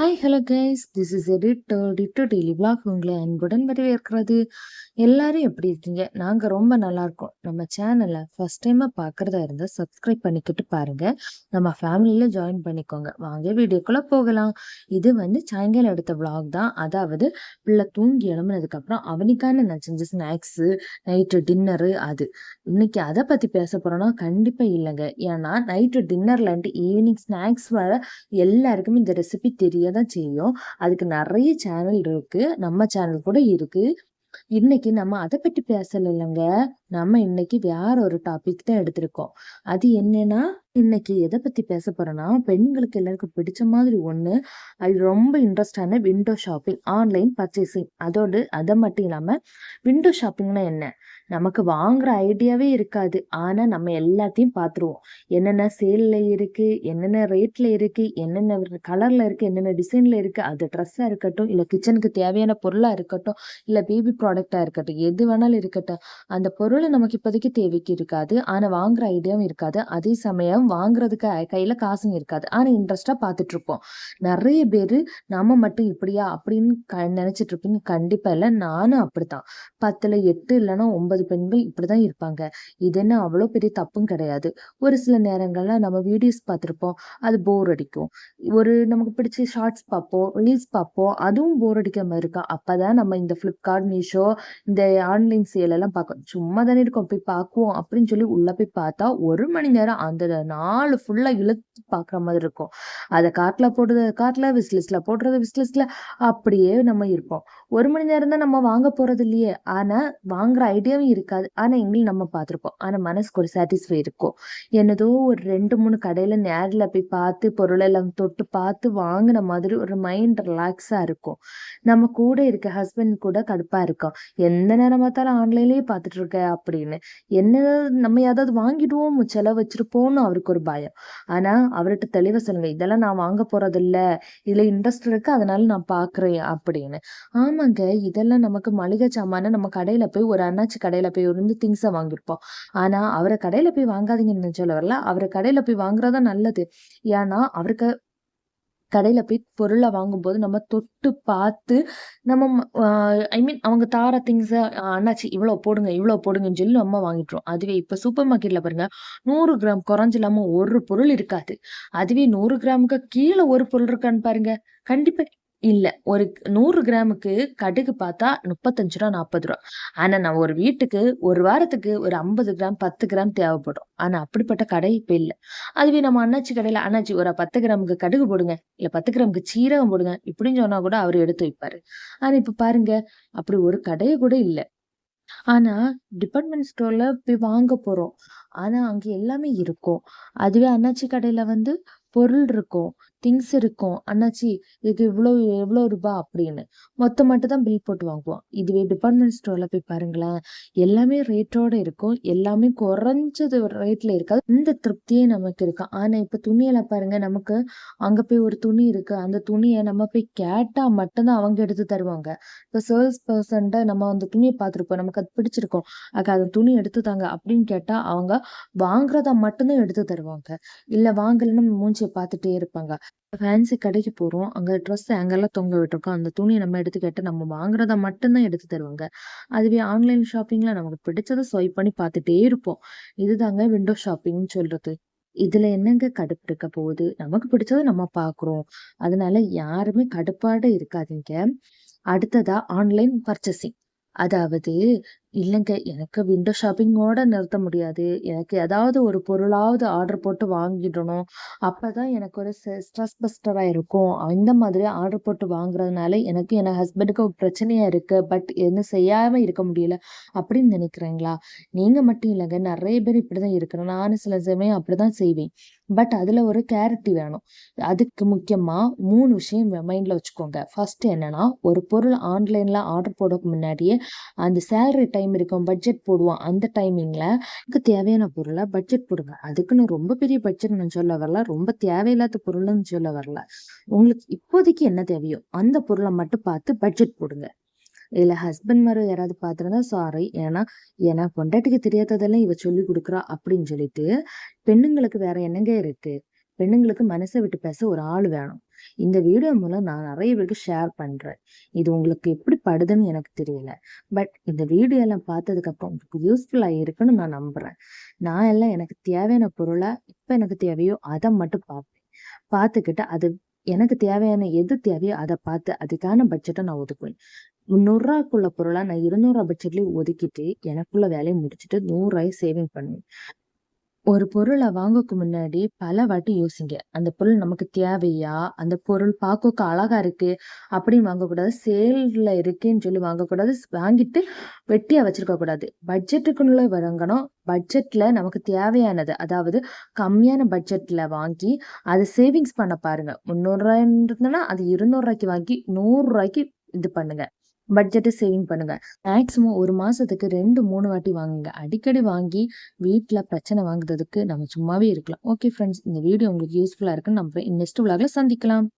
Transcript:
Hi hello guys this is editor ditto daily blog உங்களை அன்புடன் வரவேற்கிறது. எல்லாரும் எப்படி இருக்கீங்க? நாங்கள் ரொம்ப நல்லா இருக்கோம். நம்ம சேனலை ஃபர்ஸ்ட் டைமாக பார்க்குறதா இருந்தால் சப்ஸ்கிரைப் பண்ணிக்கிட்டு பாருங்க. நம்ம ஃபேமிலியில் ஜாயின் பண்ணிக்கோங்க. வாங்க வீடியோக்குள்ளே போகலாம். இது வந்து சாயங்காலம் எடுத்த பிளாக் தான். அதாவது பிள்ளை தூங்கி எழும்புனதுக்கப்புறம் அவனுக்கான நான் செஞ்ச ஸ்நாக்ஸு நைட்டு டின்னரு அது. இன்னைக்கு அதை பற்றி பேச போகிறோன்னா கண்டிப்பாக இல்லைங்க. ஏன்னா நைட்டு டின்னர்லேருந்து ஈவினிங் ஸ்நாக்ஸ் வர எல்லாருக்குமே இந்த ரெசிபி தெரியும் தான் செய்யும். அதுக்கு நிறைய சேனல் இருக்கு. நம்ம சேனல் கூட இருக்கு. இன்னைக்கு நம்ம அதை பற்றி பேசல இல்லைங்க நம்ம இன்னைக்கு வேற ஒரு டாபிக் தான் எடுத்திருக்கோம். அது என்னன்னா இன்னைக்கு எதை பத்தி பேச போறோம்னா பெண்களுக்கு எல்லாருக்கும் பிடிச்ச மாதிரி ஒண்ணு அது ரொம்ப இன்ட்ரெஸ்டான விண்டோ ஷாப்பிங் ஆன்லைன் பர்ச்சேசிங் அதோடு அதை மட்டும் இல்லாம விண்டோ ஷாப்பிங்னா என்ன? நமக்கு வாங்குற ஐடியாவே இருக்காது. ஆனா நம்ம எல்லாத்தையும் பார்த்துருவோம் என்னென்ன சேல்ல இருக்கு என்னென்ன ரேட்ல இருக்கு என்னென்ன கலர்ல இருக்கு என்னென்ன டிசைன்ல இருக்கு அது ட்ரெஸ்ஸா இருக்கட்டும் இல்ல கிச்சனுக்கு தேவையான பொருளா இருக்கட்டும் இல்ல பேபி ப்ராடக்டா இருக்கட்டும் எது வேணாலும் இருக்கட்டும் அந்த பொருள் நமக்கு இப்போதைக்கு தேவைக்கு இருக்காது. ஆனா வாங்குற ஐடியாவும் இருக்காது. அதே சமயம் வாங்குறதுக்கு கையில காசும் இருக்காது. ஆனா இன்ட்ரெஸ்டா பார்த்துட்டு இருப்போம் நிறைய பேர் நாம மட்டும் இப்படியா அப்படின்னு க நினைச்சிட்டு இருப்பீங்க கண்டிப்பா இல்லை. நானும் அப்படித்தான். பத்துல எட்டு இல்லைன்னா ஒன்பது பெண்கள் இப்படிதான் இருப்பாங்க. இது என்ன? அவ்வளோ பெரிய தப்பும் கிடையாது. ஒரு சில நேரங்கள்ல நம்ம வீடியோஸ் பார்த்துருப்போம். அது போர் அடிக்கும். ஒரு நமக்கு பிடிச்ச ஷார்ட்ஸ் பார்ப்போம் ரீல்ஸ் பார்ப்போம். அதுவும் போர் அடிக்காம இருக்கும் அப்பதான் நம்ம இந்த ஃப்ளிப்கார்ட் மீஷோ இந்த ஆன்லைன் சேல் எல்லாம் பார்க்கணும் சும்மா தானே இருக்கோம். போய் பார்க்குவோம் அப்படின்னு சொல்லி உள்ள போய் பார்த்தா ஒரு மணி நேரம் அந்த நாலு ஃபுல்லா இழுத்து பார்க்குற மாதிரி இருக்கும். அதை காட்டில் போடுறது காட்டில் விஸ்லிஸ்ட்ல போடுறது விஸ்லிஸ்ட்ல அப்படியே நம்ம இருப்போம். ஒரு மணி நேரம் தான் நம்ம வாங்க போறது இல்லையே. ஆனா வாங்குற ஐடியாவும் இருக்காது. ஆனா எங்கேயும் நம்ம பார்த்துருப்போம். ஆனா மனசுக்கு ஒரு சாட்டிஸ்ஃபை இருக்கும். என்னதோ ஒரு ரெண்டு மூணு கடையில நேரில் போய் பார்த்து பொருள் எல்லாம் தொட்டு பார்த்து வாங்கின மாதிரி ஒரு மைண்ட் ரிலாக்ஸா இருக்கும். நம்ம கூட இருக்க ஹஸ்பண்ட் கூட கடுப்பா இருக்கும் எந்த நேரம் பார்த்தாலும் ஆன்லைன்லயே பார்த்துட்டு இருக்க அப்படின்னு. என்ன நம்ம ஏதாவது வாங்கிடுவோம் செலவு வச்சிருப்போம்னு அவருக்கு ஒரு பயம். ஆனா அவர்கிட்ட தெளிவாக சொல்லுங்க இதெல்லாம் நான் வாங்க போகிறதில்ல இதில் இதுல இன்ட்ரெஸ்ட் இருக்கு. அதனால நான் பாக்குறேன் அப்படின்னு. ஆமாங்க இதெல்லாம் நமக்கு மளிகை சாமான நம்ம கடையில போய் ஒரு அண்ணாச்சி கடையில போய் இருந்து திங்ஸை வாங்கியிருப்போம். ஆனா அவரை கடையில போய் வாங்காதீங்கன்னு சொல்ல வரல. அவரை கடையில போய் வாங்குறதா நல்லது. ஏன்னா அவருக்கு கடையில் போய் பொருளை வாங்கும்போது நம்ம தொட்டு பார்த்து நம்ம ஐ மீன் அவங்க தார திங்ஸை அண்ணாச்சி இவ்வளோ போடுங்க இவ்வளோ போடுங்கன்னு சொல்லி நம்ம வாங்கிட்டுரும் அதுவே இப்போ சூப்பர் மார்க்கெட்டில் பாருங்க நூறு கிராம் குறைஞ்சு ஒரு பொருள் இருக்காது. அதுவே நூறு கிராமுக்கு கீழே ஒரு பொருள் இருக்கான்னு பாருங்க. கண்டிப்பாக இல்ல. ஒரு நூறு கிராமுக்கு கடுகு பார்த்தா முப்பத்தஞ்சு ரூபா நாற்பது ரூபா ஆனா நான் ஒரு வீட்டுக்கு ஒரு வாரத்துக்கு ஒரு ஐம்பது கிராம், பத்து கிராம் தேவைப்படும். ஆனா அப்படிப்பட்ட கடை இப்ப இல்ல. அதுவே நம்ம அண்ணாச்சி கடையில, "அண்ணாச்சி ஒரு பத்து கிராமுக்கு கடுகு போடுங்க. இல்லை பத்து கிராமுக்கு சீரகம் போடுங்க." இப்படின்னு சொன்னா கூட அவரு எடுத்து வைப்பாரு. ஆனா இப்ப பாருங்க, அப்படி ஒரு கடையை கூட இல்ல. ஆனா டிபார்ட்மெண்ட் ஸ்டோர்ல போய் வாங்க போறோம். ஆனா அங்க எல்லாமே இருக்கும். அதுவே அண்ணாச்சி கடையில வந்து பொருள் இருக்கும். திங்ஸ் இருக்கும். "அண்ணாச்சி இதுக்கு இவ்வளோ எவ்வளோ ரூபா?" அப்படின்னு. மொத்தம் மட்டும் தான் பில் போட்டு வாங்குவோம். இதுவே டிபார்ட்மெண்ட் ஸ்டோர்ல போய் பாருங்களேன், எல்லாமே ரேட்டோட இருக்கும். எல்லாமே குறைஞ்சது ரேட்ல இருக்காது. இந்த திருப்தியே நமக்கு இருக்கும். ஆனா இப்ப துணியெல்லாம் பாருங்க, நமக்கு அங்க போய் ஒரு துணி இருக்கு. அந்த துணியை நம்ம போய் கேட்டா மட்டும்தான் அவங்க எடுத்து தருவாங்க. இப்ப சேல்ஸ் பெர்சன்ட்ட நம்ம அந்த துணியை பார்த்துருப்போம். நமக்கு அது பிடிச்சிருக்கோம் "அக்கா அந்த துணி எடுத்து தாங்க" அப்படின்னு கேட்டா, அவங்க வாங்குறதா மட்டும்தான் எடுத்து தருவாங்க. இல்ல வாங்கலைன்னு மூஞ்சியை பார்த்துட்டே இருப்பாங்க. ஃபேன்சி கடைக்கு போறோம். அங்க ட்ரெஸ் அங்கெல்லாம் தொங்க விட்டுருக்கோம். அந்த துணியை நம்ம எடுத்து கேட்டு நம்ம வாங்குறத மட்டும்தான் எடுத்து தருவாங்க. அதுவே ஆன்லைன் ஷாப்பிங்ல நமக்கு பிடிச்சத ஸ்வைப் பண்ணி பார்த்துட்டே இருப்போம். இதுதாங்க விண்டோ ஷாப்பிங்னு சொல்றது. இதுல என்னங்க கடுப்பு இருக்க போகுது? நமக்கு பிடிச்சத நம்ம பார்க்குறோம். அதனால யாருமே கடுப்பாட இருக்காதீங்க. அடுத்ததா ஆன்லைன் பர்ச்சேசிங். அதாவது இல்லைங்க எனக்கு விண்டோ ஷாப்பிங்கோட நிறுத்த முடியாது. எனக்கு ஏதாவது ஒரு பொருளாவது ஆர்டர் போட்டு வாங்கிடணும். அப்பதான் எனக்கு ஒரு ஸ்ட்ரெஸ் பஸ்டராக இருக்கும். அந்த மாதிரி ஆர்டர் போட்டு வாங்குறதுனால எனக்கு என் ஹஸ்பண்டுக்கு ஒரு பிரச்சனையா இருக்குது பட் என்ன செய்யாமல் இருக்க முடியல. அப்படின்னு நினைக்கிறீங்களா? நீங்கள் மட்டும் இல்லைங்க நிறைய பேர் இப்படி தான் இருக்கிறோம். நானும் சில சமயம் அப்படிதான் செய்வேன். பட் அதில் ஒரு கேரட்டி வேணும். அதுக்கு முக்கியமாக மூணு விஷயம் மைண்ட்ல வச்சுக்கோங்க. ஃபர்ஸ்ட் என்னன்னா, ஒரு பொருள் ஆன்லைனில் ஆர்டர் போடுறதுக்கு முன்னாடியே அந்த சேலரி டைம் இருக்கும். பட்ஜெட் போடுவோம். அந்த டைமிங்ல எனக்கு தேவையான பொருள பட்ஜெட் போடுங்க. அதுக்குன்னு ரொம்ப பெரிய பட்ஜெட் நான் சொல்ல வரல. ரொம்ப தேவையில்லாத பொருள்னு சொல்ல வரல. உங்களுக்கு இப்போதைக்கு என்ன தேவையோ அந்த பொருளை மட்டும் பார்த்து பட்ஜெட் போடுங்க. இதுல ஹஸ்பண்ட் மாதிரி யாராவது பார்த்துருந்தா சாரி. ஏன்னா, ஏன்னா பொண்டாட்டிக்கு தெரியாததெல்லாம் இவ சொல்லி கொடுக்குறா அப்படின்னு சொல்லிட்டு, பெண்ணுங்களுக்கு வேற என்னங்க இருக்கு? பெண்ணுங்களுக்கு மனசை விட்டு பேச ஒரு ஆள் வேணும். இந்த வீடியோ மூலம் நான் நிறைய பேருக்கு ஷேர் பண்றேன். இது உங்களுக்கு எப்படி படுதுன்னு எனக்கு தெரியல. பட் இந்த வீடியோ எல்லாம் பார்த்ததுக்கப்புறம் உங்களுக்கு யூஸ்ஃபுல்லா இருக்குன்னு நான் நம்புறேன். நான் எல்லாம் எனக்கு தேவையான பொருளை இப்போ எனக்கு தேவையோ அதை மட்டும் பார்ப்பேன். பார்த்துக்கிட்டு அது எனக்கு தேவையான எது தேவையோ அத பார்த்து அதுக்கான பட்ஜெட்டை நான் ஒதுக்குவேன். முந்நூறுரூவாக்குள்ள பொருளாக நான் இருநூறுவா பட்ஜெட்லேயும் ஒதுக்கிட்டு எனக்குள்ள வேலையை முடிச்சுட்டு ரூ. 100 சேவிங் பண்ணுவேன். ஒரு பொருளை வாங்கக்கு முன்னாடி பல வாட்டி யோசிங்க. அந்த பொருள் நமக்கு தேவையா? அந்த பொருள் பார்க்க அழகா இருக்கு அப்படின்னு வாங்கக்கூடாது. சேல்ல இருக்குன்னு சொல்லி வாங்கக்கூடாது. வாங்கிட்டு வெட்டியா வச்சிருக்க கூடாது. பட்ஜெட்டுக்குள்ள வாங்கணும். பட்ஜெட்ல நமக்கு தேவையானது அதாவது கம்மியான பட்ஜெட்ல வாங்கி அதை சேவிங்ஸ் பண்ண பாருங்க. முந்நூறுரூவா 300 இருந்ததுன்னா அது இருநூறுரூவாய்க்கு வாங்கி நூறுரூவாய்க்கு இது பண்ணுங்க. பட்ஜெட்டை சேவிங் பண்ணுங்க. மேக்ஸிமம் ஒரு மாசத்துக்கு 2, 3 வாட்டி வாங்குங்க. அடிக்கடி வாங்கி வீட்டில் பிரச்சனை வாங்குறதுக்கு நம்ம சும்மாவே இருக்கலாம். ஓகே ஃப்ரெண்ட்ஸ் இந்த வீடியோ உங்களுக்கு யூஸ்ஃபுல்லாக இருக்குன்னு நம்ம நெக்ஸ்ட் விளாக்ல சந்திக்கலாம்.